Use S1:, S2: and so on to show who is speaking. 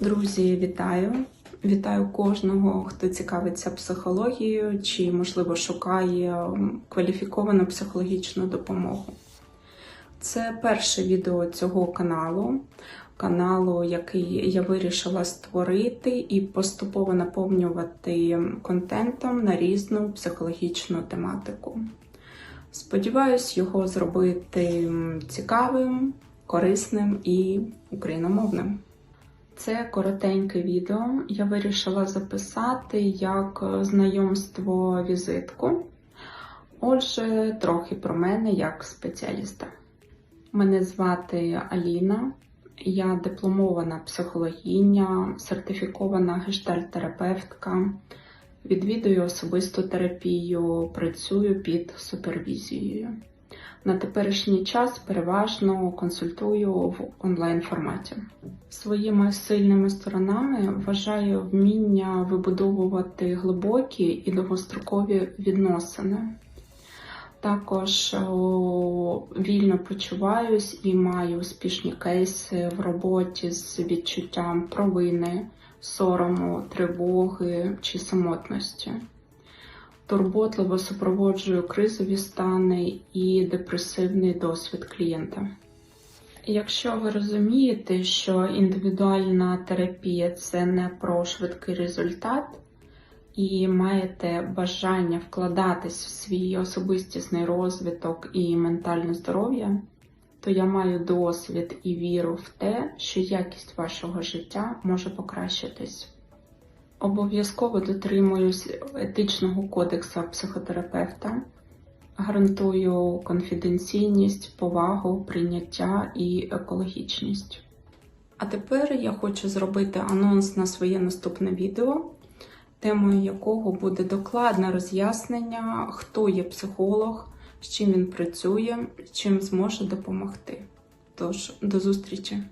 S1: Друзі, вітаю! Вітаю кожного, хто цікавиться психологією чи, можливо, шукає кваліфіковану психологічну допомогу. Це перше відео цього каналу, каналу, який я вирішила створити і поступово наповнювати контентом на різну психологічну тематику. Сподіваюсь, його зробити цікавим, корисним і україномовним. Це коротеньке відео. Я вирішила записати як знайомство візитку. Отже, трохи про мене як спеціаліста. Мене звати Аліна, я дипломована психологиня, сертифікована гештальт-терапевтка, відвідую особисту терапію, працюю під супервізією. На теперішній час переважно консультую в онлайн форматі. Своїми сильними сторонами вважаю вміння вибудовувати глибокі і довгострокові відносини. Також вільно почуваюсь і маю успішні кейси в роботі з відчуттям провини, сорому, тривоги чи самотності. Турботливо супроводжую кризові стани і депресивний досвід клієнта. Якщо ви розумієте, що індивідуальна терапія це не про швидкий результат, і маєте бажання вкладатись в свій особистісний розвиток і ментальне здоров'я, то я маю досвід і віру в те, що якість вашого життя може покращитись. Обов'язково дотримуюсь етичного кодексу психотерапевта, гарантую конфіденційність, повагу, прийняття і екологічність. А тепер я хочу зробити анонс на своє наступне відео, темою якого буде докладне роз'яснення, хто є психолог, з чим він працює, чим зможе допомогти. Тож, до зустрічі!